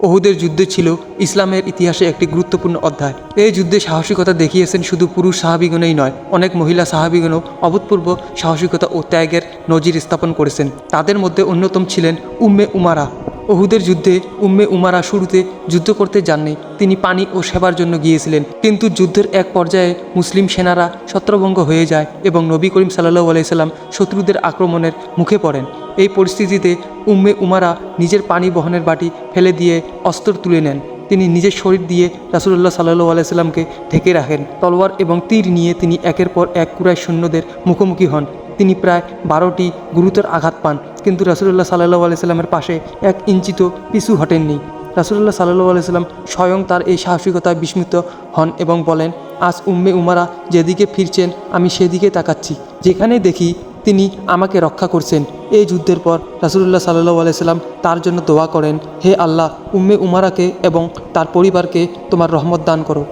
ওহুদের যুদ্ধ ছিল ইসলামের ইতিহাসে একটি গুরুত্বপূর্ণ অধ্যায়। এই যুদ্ধে সাহসিকতা দেখিয়েছেন শুধু পুরুষ সাহাবিগণই নয়, অনেক মহিলা সাহাবিগণও অভূতপূর্ব সাহসিকতা ও ত্যাগের নজির স্থাপন করেছেন। তাদের মধ্যে অন্যতম ছিলেন উম্মে উমারা। ওহুদের যুদ্ধে উম্মে উমারা শুরুতে যুদ্ধ করতে যাননি, তিনি পানি ও সেবার জন্য গিয়েছিলেন। কিন্তু যুদ্ধের এক পর্যায়ে মুসলিম সেনারা ছত্রভঙ্গ হয়ে যায় এবং নবী করিম সাল্লাহ আলাইসাল্লাম শত্রুদের আক্রমণের মুখে পড়েন। এই পরিস্থিতিতে উম্মে উমারা নিজের পানি বহনের বাটি ফেলে দিয়ে অস্ত্র তুলে নেন। তিনি নিজের শরীর দিয়ে রাসুল্লাহ সাল্লু আলাইসাল্লামকে ঢেকে রাখেন। তলোয়ার এবং তীর নিয়ে তিনি একের পর এক কুরাই সৈন্যদের মুখোমুখি হন। তিনি প্রায় বারোটি গুরুতর আঘাত পান, কিন্তু রাসুল্লাহ সাল্লু আলাইসাল্লামের পাশে এক ইঞ্চিতও পিছু হটেননি। রাসুল্লাহ সাল্লু আলাইসাল্লাম স্বয়ং তার এই সাহসিকতায় বিস্মিত হন এবং বলেন, আজ উম্মে উমারা যেদিকে ফিরছেন, আমি সেদিকে তাকাচ্ছি। যেখানে দেখি তিনি আমাকে রক্ষা করছেন। এই যুদ্ধের পর রাসুল্লাহ সাল্লু আলাইসাল্লাম তার জন্য দোয়া করেন, হে আল্লাহ, উম্মে উমারাকে এবং তার পরিবারকে তোমার রহমত দান করো।